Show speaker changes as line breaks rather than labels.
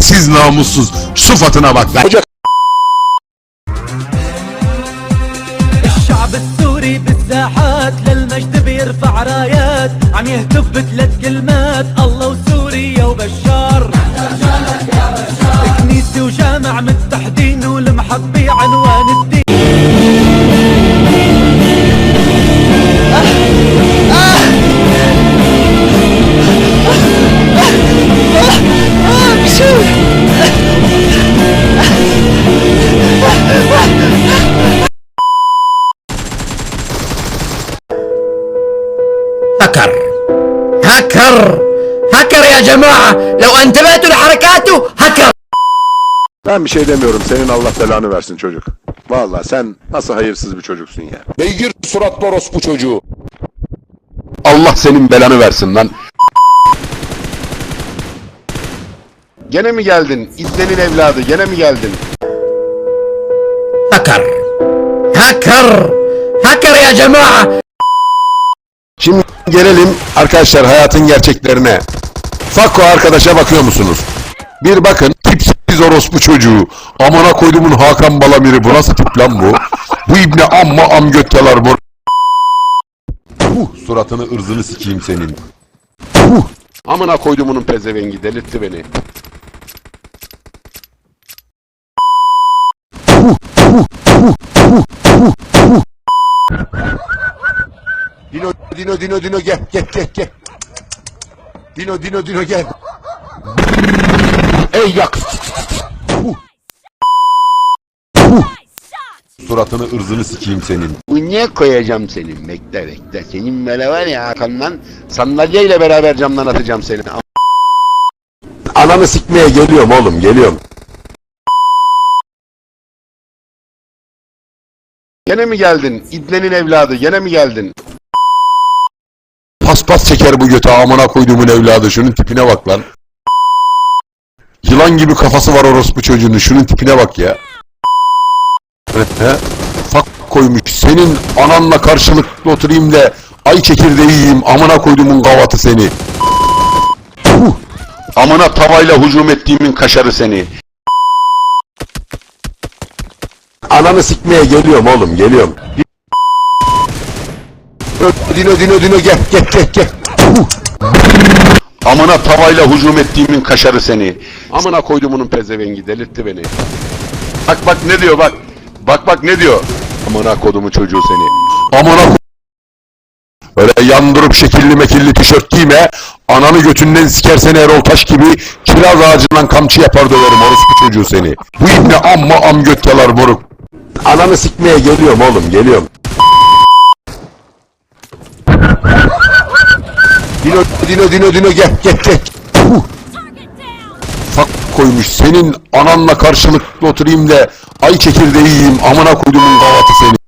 Siz namussuz. Sıfatına bak lan.
الشعب السوري بالساحات للمجد بيرفع رايات عم يهتف بثلاث كلمات الله وسوريا وبشار
يا جماعة لو انتبهتوا لحركاته هكر
Ben bir şey demiyorum. Senin Allah belanı versin çocuk. Vallahi sen nasıl hayırsız bir çocuksun ya.
Beygir suratlı orospu çocuğu. Allah senin belanı versin lan.
Gene mi geldin? İzlenin evladı. Gene mi geldin?
هكر هكر هكر يا جماعة
Şimdi gelelim arkadaşlar hayatın gerçeklerine. Fakko arkadaşa bakıyor musunuz? Bir bakın tipsiz orospu çocuğu. Amına koydumun Hakan Balamir'i bu nasıl tip lan bu? Bu ibne amma am göt yalar bu. Puh suratını ırzını sikeyim senin. Puh.
Amına koydumunun pezevengi delirtti beni.
Dino Dino Dino Dino gel gel gel gel. Dino Dino Dino gel. Ey yak. Puh. Puh. Suratını ırzını sikeyim senin.
Niye koyacağım senin? Bekle bekle. Senin böyle var ya arkandan sandalyeyle beraber camdan atacağım seni.
Ananı sikmeye geliyorum oğlum geliyorum.
Gene mi geldin? İbnenin evladı. Gene mi geldin?
Paspas çeker bu götü amına koyduğumun evladı şunun tipine bak lan. Yılan gibi kafası var orospu çocuğunun şunun tipine bak ya. Fak koymuş senin ananla karşılıklı oturayım da ay çekirdeği yiyeyim amına koyduğumun gavatı seni. Puh.
Amına tavayla hücum ettiğimin kaşarı seni.
Ananı sikmeye geliyorum oğlum geliyorum. Dino dino dino gel gel gel gel.
Amına tavayla hücum ettiğimin kaşarı seni. Amına koydumunun pezevengi delirtti beni. Bak bak ne diyor bak. Bak bak ne diyor. Amına kodumu çocuğu seni.
Amına Öyle yandırıp şekilli mekilli tişört giyme. Ananı götünden sikersen Erol Taş gibi kiraz ağacından kamçı yapar döverim orospu çocuğu seni. Bu ibne amma am göt yalar moruk. Ananı sikmeye geliyorum oğlum geliyorum. Dino dino dino dino gel gel gel. Fak koymuş senin ananla karşılıklı oturayım da ay çekirdeği yiyeyim amına koyduğumun gavatı seni.